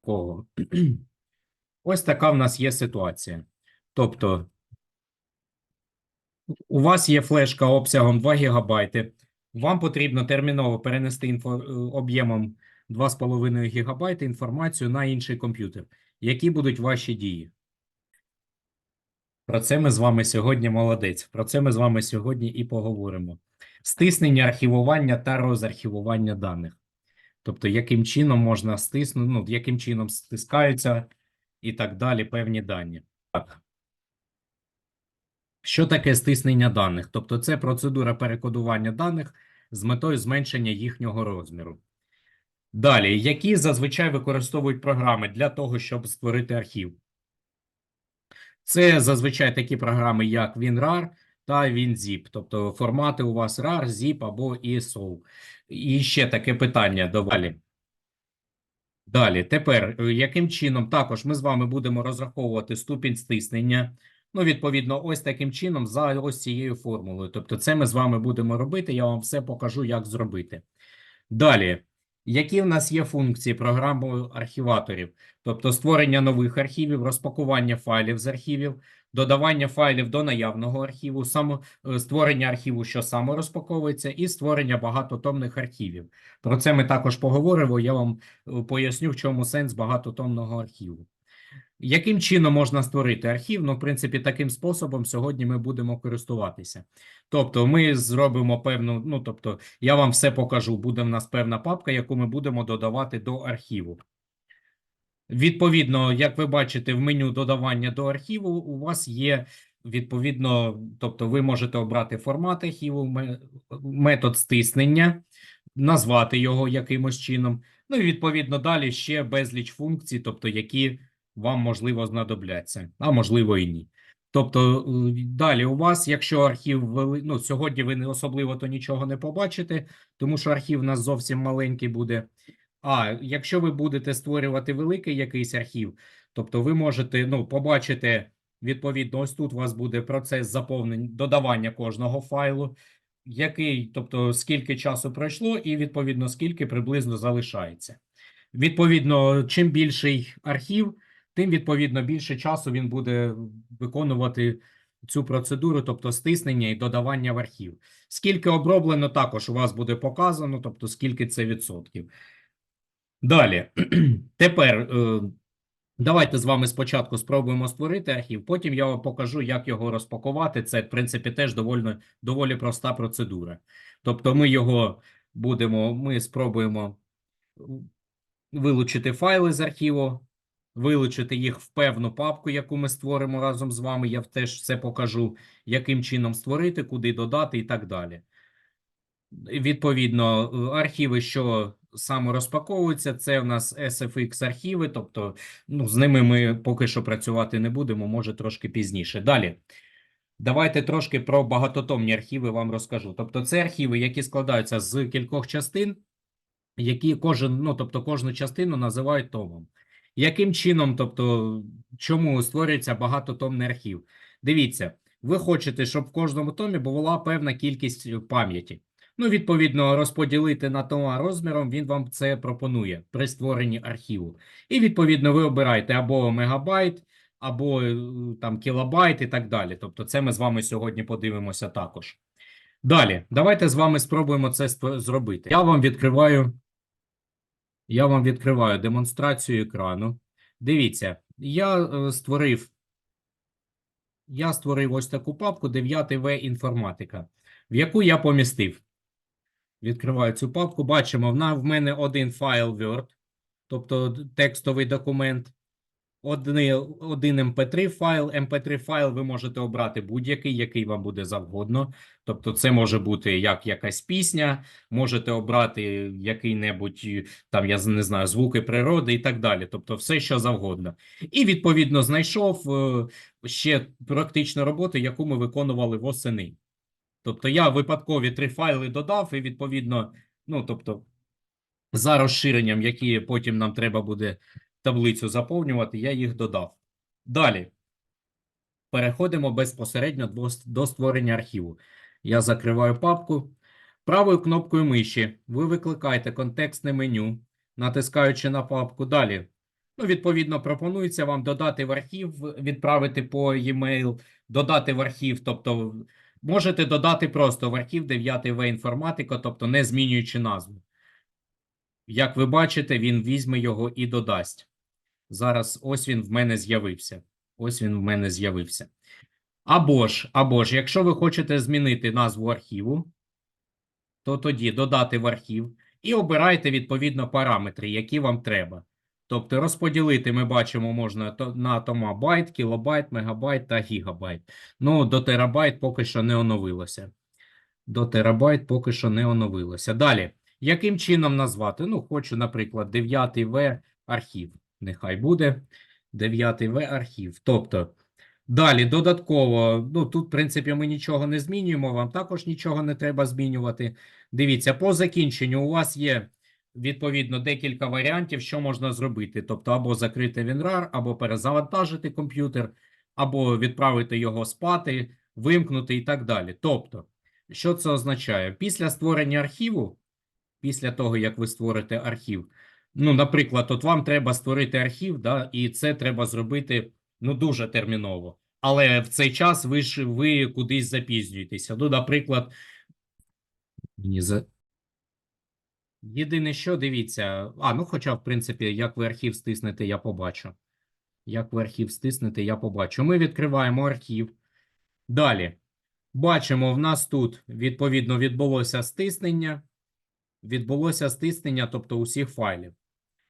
Кого? Ось така в нас є ситуація. Тобто, у вас є флешка обсягом 2 ГБ. Вам потрібно терміново перенести інфо, е, об'ємом 2,5 ГБ інформацію на інший комп'ютер. Які будуть ваші дії? Про це ми з вами сьогодні молодець. Про це ми з вами сьогодні і поговоримо. Стиснення архівування та розархівування даних. Тобто, яким чином можна стиснути, ну, яким чином стискаються і так далі певні дані. Так. Що таке стиснення даних? Тобто, це процедура перекодування даних з метою зменшення їхнього розміру. Далі, які зазвичай використовують програми для того, щоб створити архів? Це зазвичай такі програми, як WinRAR та WinZip, тобто формати у вас RAR, ZIP або ESO. І ще таке питання довалі. Далі, тепер, е, яким чином також ми з вами будемо розраховувати ступінь стиснення. Ну, відповідно, ось таким чином, за ось цією формулою. Тобто, це ми з вами будемо робити. Я вам все покажу, як зробити. Далі, які в нас є функції програми архіваторів? Тобто створення нових архівів, розпакування файлів з архівів, додавання файлів до наявного архіву, само, е, створення архіву, що саморозпаковується, і створення багатотомних архівів. Про це ми також поговоримо. Я вам е, поясню, в чому сенс багатотомного архіву. Яким чином можна створити архів? Ну, в принципі, таким способом сьогодні ми будемо користуватися. Тобто, ми зробимо певну, ну тобто, я вам все покажу. Буде в нас певна папка, яку ми будемо додавати до архіву. Відповідно, як ви бачите, в меню додавання до архіву у вас є відповідно, тобто ви можете обрати формат архіву, метод стиснення, назвати його якимось чином. Ну і відповідно далі ще безліч функцій, тобто які вам можливо знадобляться, а можливо і ні. Тобто далі у вас, якщо архів вели... ну, сьогодні ви не особливо то нічого не побачите, тому що архів у нас зовсім маленький буде. А якщо ви будете створювати великий якийсь архів, тобто ви можете ну, побачити, відповідно, ось тут у вас буде процес заповнення додавання кожного файлу, який, тобто, скільки часу пройшло, і відповідно скільки приблизно залишається. Відповідно, чим більший архів, тим відповідно більше часу він буде виконувати цю процедуру, тобто стиснення і додавання в архів. Скільки оброблено, також у вас буде показано, тобто скільки це відсотків. Далі, тепер е, давайте з вами спочатку спробуємо створити архів, потім я вам покажу, як його розпакувати. Це, в принципі, теж доволі, доволі проста процедура. Тобто, ми його будемо, ми спробуємо вилучити файли з архіву, вилучити їх в певну папку, яку ми створимо разом з вами. Я теж все покажу, яким чином створити, куди додати і так далі. Відповідно, е, архіви, що саме розпаковуються, це в нас SFX архіви, тобто ну, з ними ми поки що працювати не будемо, може трошки пізніше. Далі. Давайте трошки про багатотомні архіви вам розкажу. Тобто, це архіви, які складаються з кількох частин, які кожен, ну, тобто кожну частину називають томом. Яким чином, тобто, чому створюється багатотомний архів? Дивіться, ви хочете, щоб в кожному томі була певна кількість пам'яті. Ну, відповідно, розподілити на тома розміром, він вам це пропонує при створенні архіву. І, відповідно, ви обираєте або мегабайт, або е, там кілобайт і так далі. Тобто, це ми з вами сьогодні подивимося також. Далі, давайте з вами спробуємо це зробити. Я вам відкриваю. Я вам відкриваю демонстрацію екрану. Дивіться, я е, створив. Я створив ось таку папку 9В інформатика, в яку я помістив. Відкриваю цю папку. Бачимо, вона в мене один файл Word, тобто текстовий документ. Один, один MP3 файл. MP3 файл ви можете обрати будь-який, який вам буде завгодно. Тобто, це може бути як якась пісня, можете обрати який-небудь е, там, я не знаю, звуки природи і так далі. Тобто, все, що завгодно. І відповідно знайшов е, ще практичну роботу, яку ми виконували восени. Тобто, я випадкові три файли додав, і відповідно, ну тобто, за розширенням, які потім нам треба буде таблицю заповнювати, я їх додав. Далі. Переходимо безпосередньо до, до створення архіву. Я закриваю папку. Правою кнопкою миші ви викликаєте контекстне меню, натискаючи на папку. Далі. Ну, відповідно, пропонується вам додати в архів, відправити по e-mail, додати в архів, тобто можете додати просто в архів 9 В інформатика, тобто не змінюючи назву. Як ви бачите, він візьме його і додасть. Зараз ось він в мене з'явився. Ось він в мене з'явився. Або ж, або ж, якщо ви хочете змінити назву архіву, то тоді додати в архів і обирайте відповідно параметри, які вам треба. Тобто розподілити ми бачимо можна на тома байт, кілобайт, мегабайт та гігабайт. Ну, до терабайт поки що не оновилося. До терабайт поки що не оновилося. Далі, яким чином назвати? Ну, хочу, наприклад, 9 В архів. Нехай буде 9 В архів. Тобто, далі додатково, ну тут, в принципі, ми нічого не змінюємо, вам також нічого не треба змінювати. Дивіться, по закінченню у вас є відповідно декілька варіантів, що можна зробити. Тобто, або закрити WinRAR, або перезавантажити комп'ютер, або відправити його спати, вимкнути і так далі. Тобто, що це означає? Після створення архіву, після того, як ви створите архів, ну, наприклад, от вам треба створити архів, да, і це треба зробити ну, дуже терміново. Але в цей час ви ж ви кудись запізнюєтеся. Ну, наприклад, мені за... Єдине, що дивіться, а, ну, хоча, в принципі, як ви архів стиснете, я побачу. Як ви архів стиснете, я побачу. Ми відкриваємо архів. Далі. Бачимо, в нас тут, відповідно, відбулося стиснення. Відбулося стиснення, тобто усіх файлів.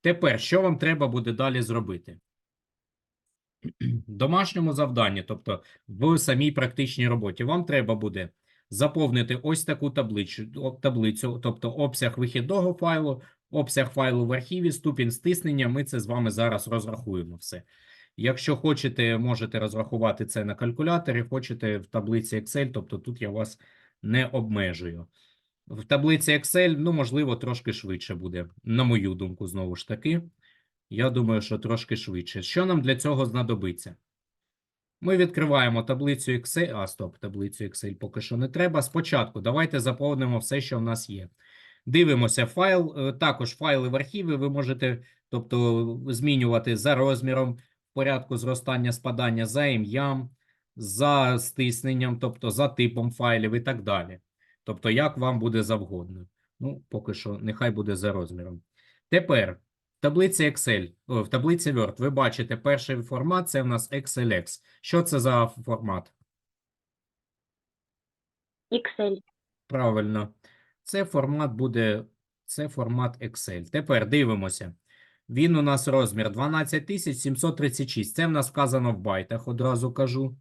Тепер, що вам треба буде далі зробити? В Домашньому завданні, тобто в самій практичній роботі, вам треба буде заповнити ось таку таблицю, таблицю, тобто обсяг вихідного файлу, обсяг файлу в архіві, ступінь стиснення. Ми це з вами зараз розрахуємо все. Якщо хочете, можете розрахувати це на калькуляторі, хочете в таблиці Excel, тобто тут я вас не обмежую. В таблиці Excel, ну, можливо, трошки швидше буде, на мою думку, знову ж таки. Я думаю, що трошки швидше. Що нам для цього знадобиться? Ми відкриваємо таблицю Excel. А, стоп, таблицю Excel поки що не треба. Спочатку давайте заповнимо все, що в нас є. Дивимося файл. е, Також файли в архіві ви можете тобто, змінювати за розміром, в порядку зростання, спадання, за ім'ям, за стисненням, тобто за типом файлів і так далі. Тобто, як вам буде завгодно. Ну, поки що, нехай буде за розміром. Тепер таблиці Excel, о, в таблиці Word, ви бачите, перший формат це в нас XLX. Що це за формат? Excel. Правильно. Це формат буде, це формат Excel. Тепер дивимося. Він у нас розмір 12736. Це в нас вказано в байтах, одразу кажу.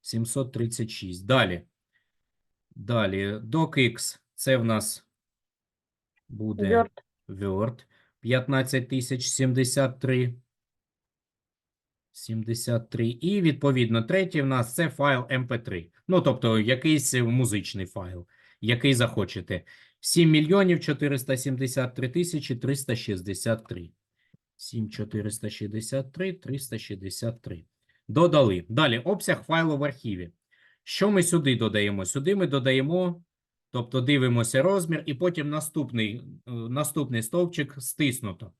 736. Далі. Далі. DocX. Це в нас буде Word. Word 15073. 73. І, відповідно, третій в нас це файл MP3. Ну, тобто, якийсь музичний файл, який захочете. 7 мільйонів 473 тисячі 363. 7463 363. Додали. Далі, обсяг файлу в архіві. Що ми сюди додаємо? Сюди ми додаємо, тобто дивимося розмір, і потім наступний, е, наступний стовпчик стиснуто.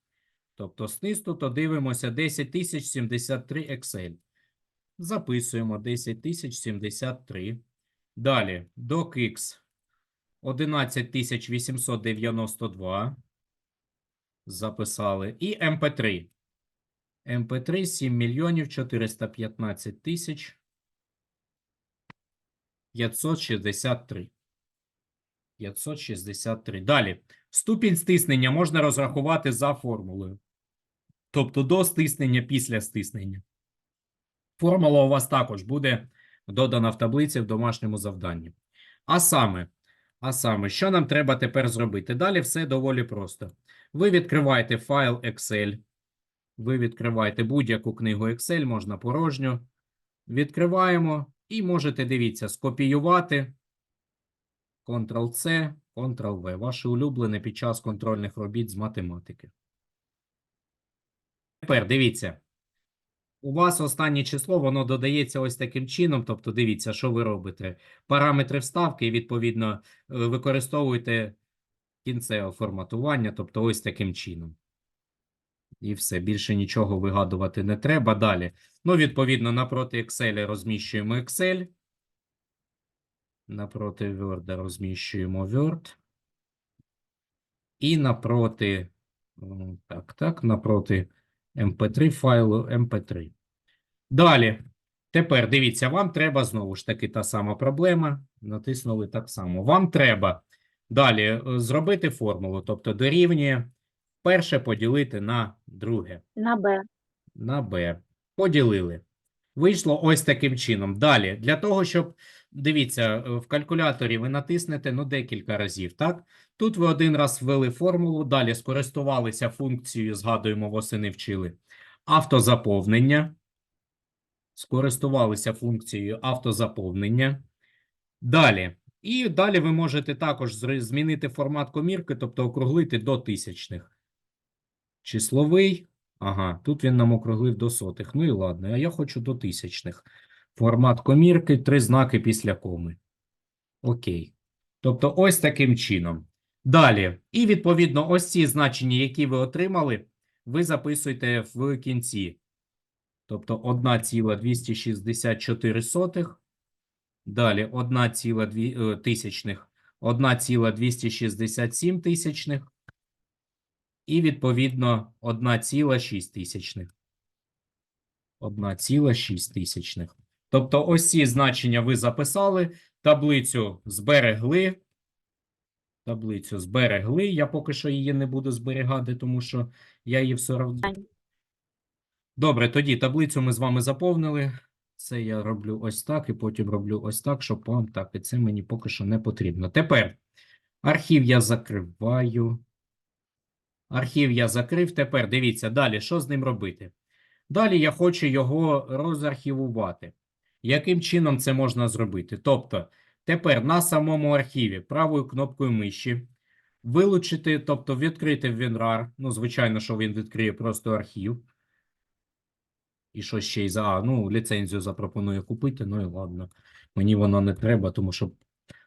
Тобто стиснуто дивимося 10073 Excel. Записуємо 10073. Далі docx 11892. Записали. І MP3. MP3 7 мільйонів 415 тисяч 563. 563. Далі. Ступінь стиснення можна розрахувати за формулою. Тобто до стиснення, після стиснення. Формула у вас також буде додана в таблиці в домашньому завданні. А саме, а саме, що нам треба тепер зробити? Далі все доволі просто. Ви відкриваєте файл Excel. Ви відкриваєте будь-яку книгу Excel, можна порожню. Відкриваємо і можете, дивіться, скопіювати. Ctrl-C, Ctrl-V. Ваше улюблене під час контрольних робіт з математики. Тепер дивіться. У вас останнє число, воно додається ось таким чином. Тобто, дивіться, що ви робите. Параметри вставки, і, відповідно, е, використовуєте кінцеве форматування, тобто ось таким чином. І все, більше нічого вигадувати не треба. Далі. Ну, відповідно, напроти Excel розміщуємо Excel. Напроти Word розміщуємо Word. І напроти, так, так, напроти MP3 файлу MP3. Далі. Тепер дивіться, вам треба знову ж таки та сама проблема. Натиснули так само. Вам треба далі е, зробити формулу, тобто дорівнює перше поділити на друге На Б. на b. Поділили. Вийшло ось таким чином. Далі, для того, щоб, дивіться, е, в калькуляторі ви натиснете ну, декілька разів, так? Тут ви один раз ввели формулу, далі скористувалися функцією, згадуємо, восени вчили, автозаповнення. Скористувалися функцією автозаповнення. Далі. І далі ви можете також змінити формат комірки, тобто округлити до тисячних. Числовий. Ага, тут він нам округлив до сотих. Ну і ладно, а я хочу до тисячних. Формат комірки, три знаки після коми. Окей. Тобто ось таким чином. Далі. І відповідно ось ці значення, які ви отримали, ви записуєте в кінці. Тобто 1,264. Далі 1,2 е, тисячних, 1,267 тисячних і, відповідно, 1,6 тисячних. 1,6 тисячних. Тобто ось ці значення ви записали, таблицю зберегли. Таблицю зберегли. Я поки що її не буду зберігати, тому що я її все одно. Добре, тоді таблицю ми з вами заповнили. Це я роблю ось так, і потім роблю ось так, щоб вам так, і це мені поки що не потрібно. Тепер архів я закриваю. Архів я закрив. Тепер дивіться далі, що з ним робити. Далі я хочу його розархівувати. Яким чином це можна зробити? Тобто, тепер на самому архіві правою кнопкою миші вилучити, тобто відкрити WinRAR. Ну, звичайно, що він відкриє просто архів. І що ще й за. Ну, ліцензію запропонує купити. Ну і ладно. Мені воно не треба, тому що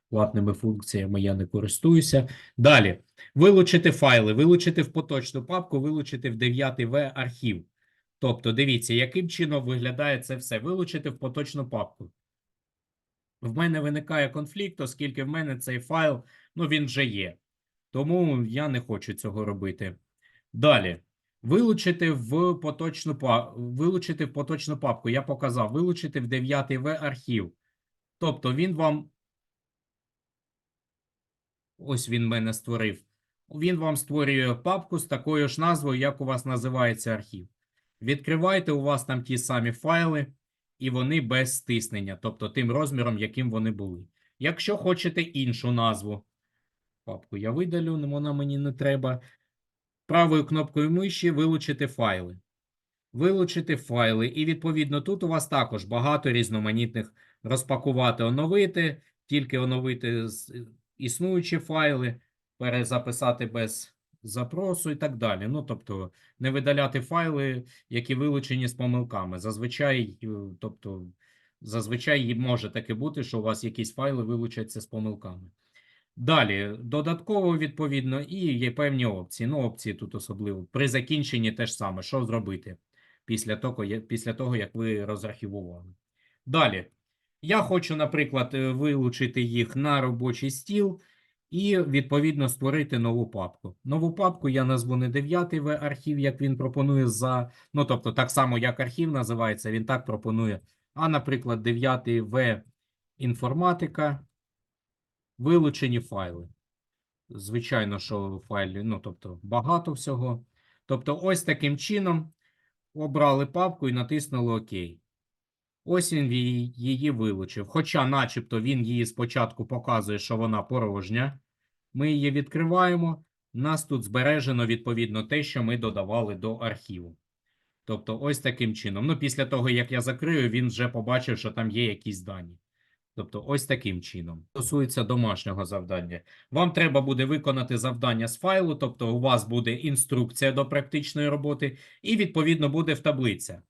платними функціями я не користуюся. Далі. Вилучити файли, вилучити в поточну папку, вилучити в 9В архів. Тобто, дивіться, яким чином виглядає це все. Вилучити в поточну папку. В мене виникає конфлікт, оскільки в мене цей файл, ну, він вже є. Тому я не хочу цього робити. Далі. Вилучити в поточну вилучити в поточну папку. Я показав. Вилучити в 9В архів. Тобто він вам. Ось він мене створив. Він вам створює папку з такою ж назвою, як у вас називається архів. Відкривайте, у вас там ті самі файли, і вони без стиснення, тобто тим розміром, яким вони були. Якщо хочете іншу назву, папку я видалю, вона мені не треба. Правою кнопкою миші вилучити файли. Вилучити файли. І відповідно тут у вас також багато різноманітних розпакувати, оновити, тільки оновити існуючі файли, перезаписати без запросу і так далі. Ну, тобто, не видаляти файли, які вилучені з помилками. Зазвичай, е, тобто, зазвичай може таке бути, що у вас якісь файли вилучаться з помилками. Далі, додатково, відповідно, і є певні опції. Ну, опції тут особливо. При закінченні те ж саме. Що зробити після того, після того як ви розархівували. Далі. Я хочу, наприклад, е, вилучити їх на робочий стіл і, відповідно, створити нову папку. Нову папку я назву не 9В архів, як він пропонує за. Ну, тобто, так само, як архів називається, він так пропонує. А, наприклад, 9В інформатика. Вилучені файли. Звичайно, що файлів, ну, тобто, багато всього. Тобто, ось таким чином обрали папку і натиснули ОК. Ось він її, вилучив. Хоча, начебто, він її спочатку показує, що вона порожня. Ми її відкриваємо. Нас тут збережено, відповідно, те, що ми додавали до архіву. Тобто, ось таким чином. Ну, після того, як я закрию, він вже побачив, що там є якісь дані. Тобто, ось таким чином. Стосується домашнього завдання. Вам треба буде виконати завдання з файлу, тобто у вас буде інструкція до практичної роботи, і відповідно буде в таблиця.